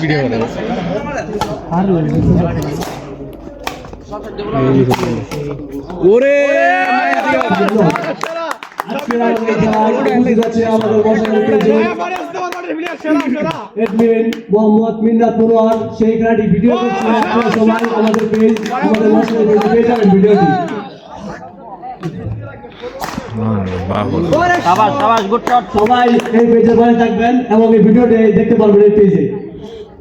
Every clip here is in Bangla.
ভিডিও করে ওরে মোহাম্মদ মিন্নাত পড়ুয়ার সেই খেলাটি ভিডিও করছে আপনারা সবাই আমাদের পেজ পেজে পেয়ে যাবেন ভিডিওটি সবাই এই পেজের বাইরে থাকবেন এবং এই ভিডিওটি দেখতে পারবেন এই পেজে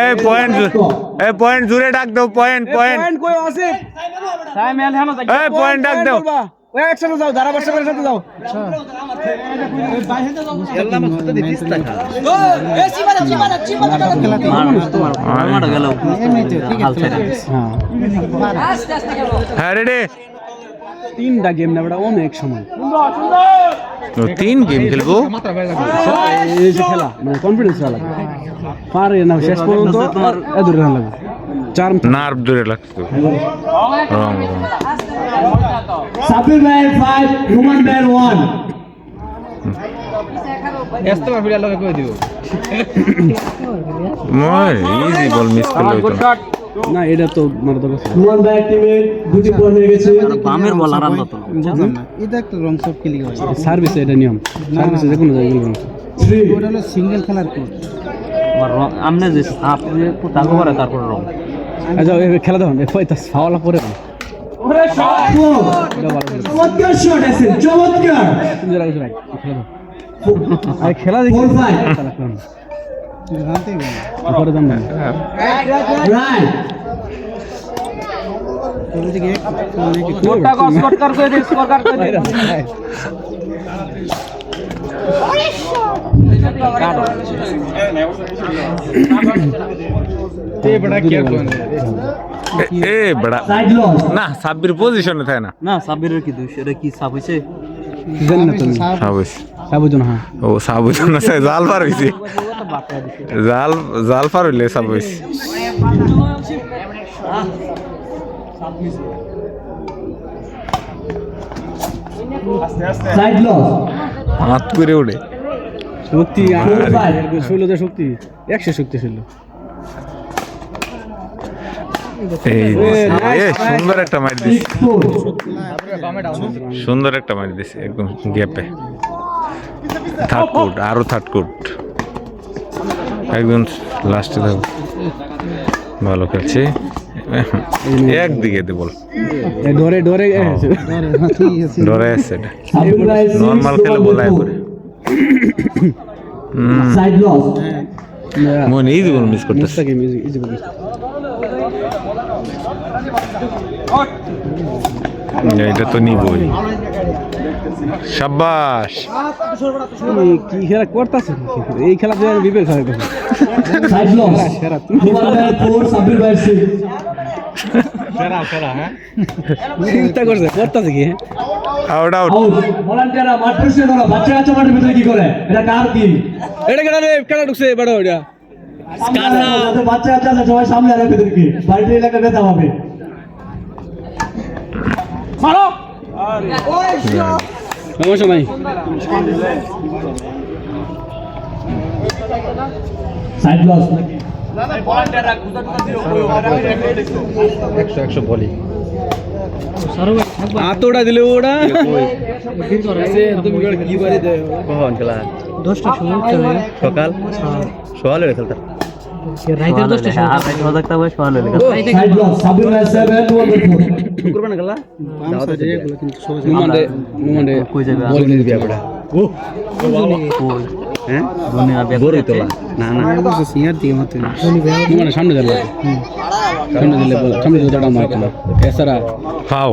এই পয়েন্ট এই পয়েন্ট জুড়ে ডাক দাও পয়েন্ট পয়েন্ট কই আছে তাই মেল হানো এই পয়েন্ট ডাক দাও। ওই একসাথে যাও ধারা বর্ষা করে সাথে যাও। হ্যাঁ রেডি তিনটা গেম না অনেক সময়। তিন গেম খেলব। এই যে খেলা মানে কনফিডেন্স লাগবে। পারে না শেষ পর্যন্ত এত রান লাগবে। চার নার্ভ ধরে লাগতো রং রং। সাবির ভাইয়ের ফাইভ রুমান ভাইয়ের ওয়ান এত ভিডিও লগে কই দিব? মই ইজি বল মিস করলে না। এটা তো মানে তো রুমান ভাইয়ের টিমের পয়েন্ট হয়ে গেছে। বামের বল আর না। এটা একটা রং সব খেলি হয় সার্ভিস এটা নিয়ম। সার্ভিসে যে কোনো জায়গায় গেলে থ্রি ওটা হলো সিঙ্গেল খেলার কোড আমনে যে সাপ তারপর রং আচ্ছা এই খেলা দেখুন এই পয়তা সাওয়ালা পরে ফোর চমৎকার শট আছে চমৎকার। খেলা দেখি। ফোর ফাইভ জানতেই পারি পরে দাম না রাইট তবে থেকে কোটা কস কট কর করে দে স্কোর কার করে দে এ বড় কি কোন এ বড়া সাইড লস না সাব্বির পজিশনে থাকে না না সাবিরের কি দোষ এটা কি সাপ হইছে জানি না তুমি সাবুস সাপ হইতো না হ্যাঁ ও সাবুস না সে জাল পার হইছে জাল জাল পার হইলে সাবুস সাইড হাত করে উড়ে। শক্তি five. শক্তি একশো শক্তি ছিল এ সুন্দর একটা মার ফোর সুন্দর একটা মার দিছে একদম গ্যাপে। থার্ড কোট আরও থার্ড কোট একদম লাস্টে থাকবে ভালো খেলছে। একদিকে দে বল। ডরে ডরে ডরে আছে নর্মাল খেলে বলাই করে। মনে ইজি বল মিস করতেছে। এটা তো নিবই। সাব্বাস। তুমি কি খেলা করতেছ এই খেলা আমি বিবেক হয় হ্যাঁ? চিন্তা করছে করতেছে কি? আউট আউট আউট ভলান্টিয়াররা মাঠ পরিষ্কার বাচ্চা কাচ্চা মাঠের ভিতরে কি করে? এটা কার কি এটা কেন রে? কেন ঢুকছে? বড় ওটা যাদের বাচ্চা কাচ্চা আছে সবাই সামনে আনে ভিতরকে বাড়িতে এলাকা ব্যথা হবে। সমস্যা নাই সাইড লস একশো একশো বলি। আতোটা দিলে ওটা কখন খেলা? দশটা সময় সকাল? সকালে খেলতা সামনে দিলে সামনে দিলে সামনে দিলে দাঁড়া মার এছাড়া ফাও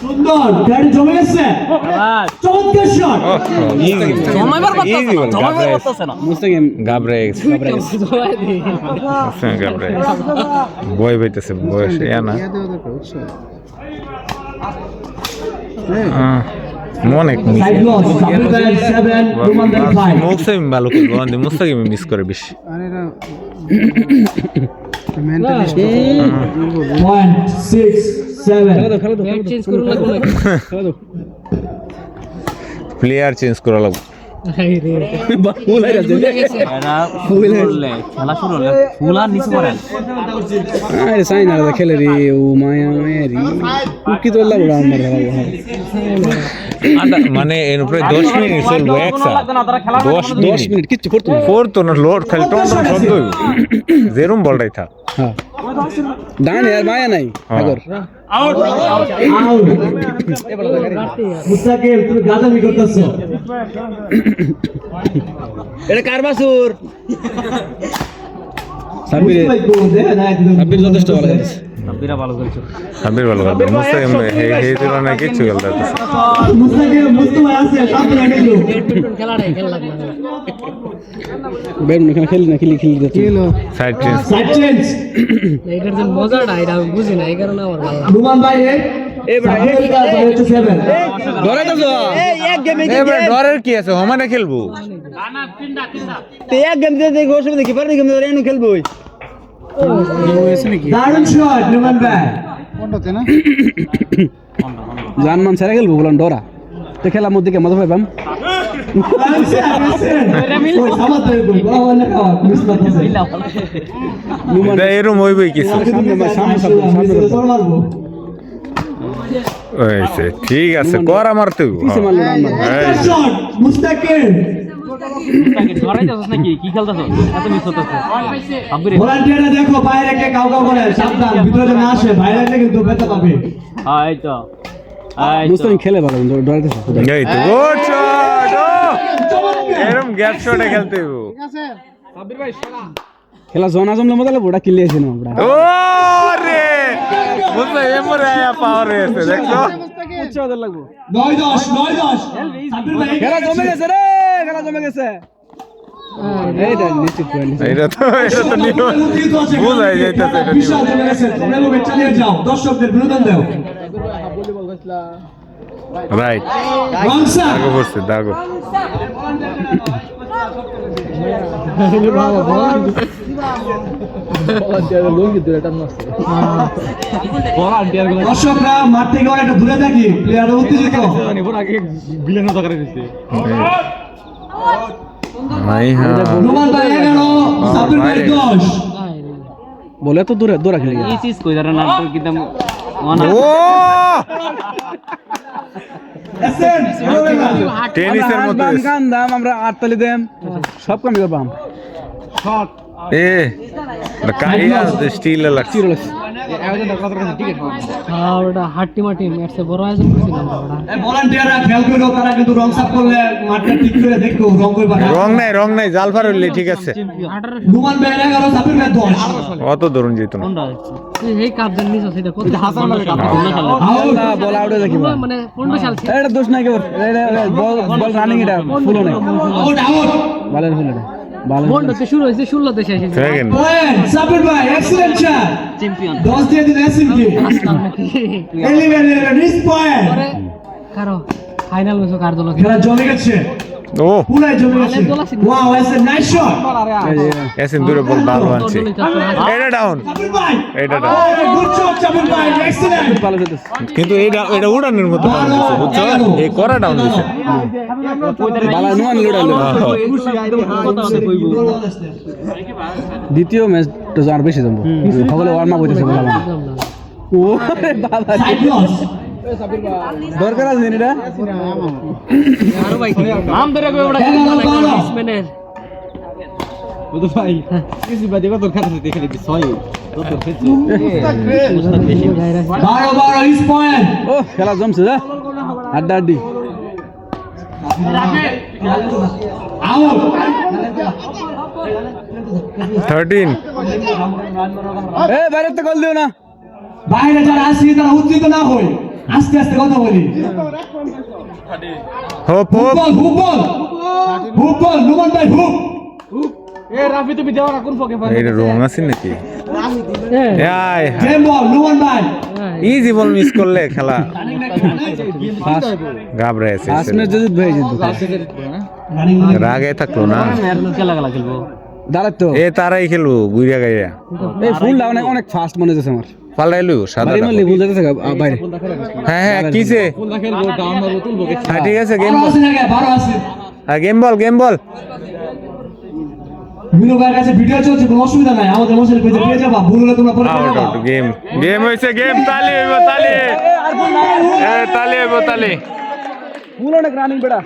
সুন্দর গাড়ি জমে গেছে। চমৎকার শট ইজি ইজি বল গাবরে মুস্তাঙ্গি গাবরে গাবরে বয় বইতেছে বয়স ইয়া না। আহ, মনে সাইড লস সাবির ভাই 7 রোমান ভাই 5 মুসলিম ভালো করব মুস্তাকিম মিস করে বেশি। প্লেয়ার চেঞ্জ করা লাগবে। খেলা শুরু হলে ফুল আর নিচে পড়েন আরে সাই খেলে রে ও মায়া মায়া রে। কুকি তো লাগল আমার মানে এর উপরে দশ মিনিট চলবো একসা দশ দশ মিনিট মিনিট কিচ্ছু করতো না। না লোড খালি টন টন শব্দ যেরম বলটাই থাক। হ্যাঁ ডানে আর মায়া নাই আগর আউট মুস্তাকিম তুমি গাদামি করতেছো এটা কার বাসুর সাব্বির না সাব্বির যথেষ্ট ভালো খেলেছে বিরা ভালো করেছ সাবির ভালো করবে মুস্তাকিম হে হে তুলনায় কিচ্ছু খেলতে পারতেছে না। মুস্তাকিম মুস্তফা আছে বের খেলি না খেলি খেলি সাইড চেঞ্জ সাইড চেঞ্জ এটার যে মজাটা এটা আমি বুঝি না এই কারণে আমার ভালো লাগে। ভাই 8 এই ভাই 7 ধরে তো যা। এবারে ডরের কি আছে? হমানে খেলব। দারুণ শট রোমান ভাই। জান মান সেরা খেলব বললাম ডরা। তো খেলার মধ্যে কে মজা পাইবাম? এরম হইবই কিছু ঠিক আছে করা হইবো। দেখো বাইরে কাউ কাউ সাবধান ভিতরে না আসে বাইরে কিন্তু ব্যথা পাবে হ্যাঁ খেলে ভালো ডরাতে এই তো গুড শট এরম গ্যাপ শটে খেলতে হইবো খেলা। জনা জমলে মজা লাগবো ওটা কিলে আছে না ওটা ও রে! বুঝলে এমরে আয়া পাওয়ার হয়েছে দেখছ? উচ্চ ওদের লাগবো। নয় দশ নয় দশ। সাবির ভাই খেলা জমে গেছে রে খেলা জমে গেছে। এইটা নিশ্চিত করে নিশ্চিত এটা তো এটা তো নিয়ম বোঝাই যাইতেছে এটা বিশাল জমে গেছে তোমরা লোক চালিয়ে যাও দর্শকদের বিনোদন দাও। রাইট দাগো পড়ছে দাগো দর্শকরা মাঠ থেকে অনেকটা দূরে থাকি প্লেয়ার উত্তেজিত। মাই হ্যাঁ রোমান ভাই এগারো সাবির ভাই দশ। বলে তো দূরে দূরে খেলে এই চিজ কই ধরে না তো কিন্তু ওনা ও এসেন টেনিসের মতো কান দাম আমরা আটতালি দেম সব কাম করবাম এ কাইয়া স্টিল লাগছে। হ্যাঁ, ওটা হাট্টি মাটি ম্যাটসে বড় আয়োজন করছিলাম ওটা। ভলান্টিয়াররা খেয়াল করে তারা কিন্তু রং সাফ করলে মাঠটা ঠিক করে দেখো রং করবা রং নাই রং নাই জাল ফার হইলে ঠিক আছে। রোমান ভাই এগারো সাবির ভাই অত ধরুন যেত না। এই কাপ দেন নিছ সেটা কত হাসান আউট বল আউটে দেখিবা। মানে সাল এটা দোষ নাই কেবল। বল বল রানিং এটা ফুলো নাই আউট আউট। ফুল এটা পনেরোতে শুরু হয়েছে ষোলোতে শেষ হয়েছে সাবির ভাই এক্সেলেন্ট শট চ্যাম্পিয়ন দশ দিয়ে দিন রিস পয়েন্ট কারও ফাইনাল হয়েছে কার দল খেলা জমে গেছে। ও। Wow S A nice shot এসিন দূরে বল ভালো আনছে এটা ডাউন এটা ডাউন গুড শট সাবির ভাই এক্সেলেন্ট কিন্তু এটা এটা উড়ানের মতো ডাউন দিছে বুঝছ? এই করা ডাউন দিছে। বালা নুয়ান লড়াইলো দ্বিতীয় ম্যাচ তো আর বেশি জমবো। সকলে ওয়ার্ম আপ হইতেছে ও বাবা সাইড লস দরকার আছে এটা? আরও ভাই নাম ধরে কই বড় এগারো বারো ব্যাটসম্যানের বুঝো ভাই কিছু বাদে কত খাতা দেখে দিবি ছয়। কত খেলছে বারো বারো ইস পয়েন্ট ও খেলা জমছে যা। আড্ডা আড্ডি। আউট থার্টিন এ বাইরে তো কল দিও না। বাইরে যারা আসছি তারা উত্তেজিত না হই আস্তে আস্তে কথা বলি। Hope hope. ফুটবল নুমান ভাই হুপ। এ রাফি তুমি দেওয়া না কোন ফকে এইটা রং আছে নাকি? আয়। গেম বল নুমান ভাই। ইজি বল মিস করলে খেলা। ঘাবড়াইছে আসনে যদি ভাই জিতবো রাগে থাকল না। খেলা খেলা খেলব। দাঁড়াত এ তারাই খেলব গুইরা গাইয়া। এই ফুলটা অনেক অনেক ফাস্ট মনে হচ্ছে আমার। পাল্টাইলু সাদা বাড়ি মারলে বাইরে। হ্যাঁ হ্যাঁ কিসে হ্যাঁ ঠিক আছে গেম বল আছে না বারো আছে। হ্যাঁ game ball game ball Binu ভাইয়ের কাছে ভিডিও চলছে কোনো অসুবিধা নাই। আমাদের মশাই পেয়ে পেয়ে যাবা। ভুল হলে তোমরা পরে আউট আউট গেম গেম হয়েছে গেম তালি হইব তালি। এ তালি হইব তালি। ফুল অনেক রানিং বেড়া।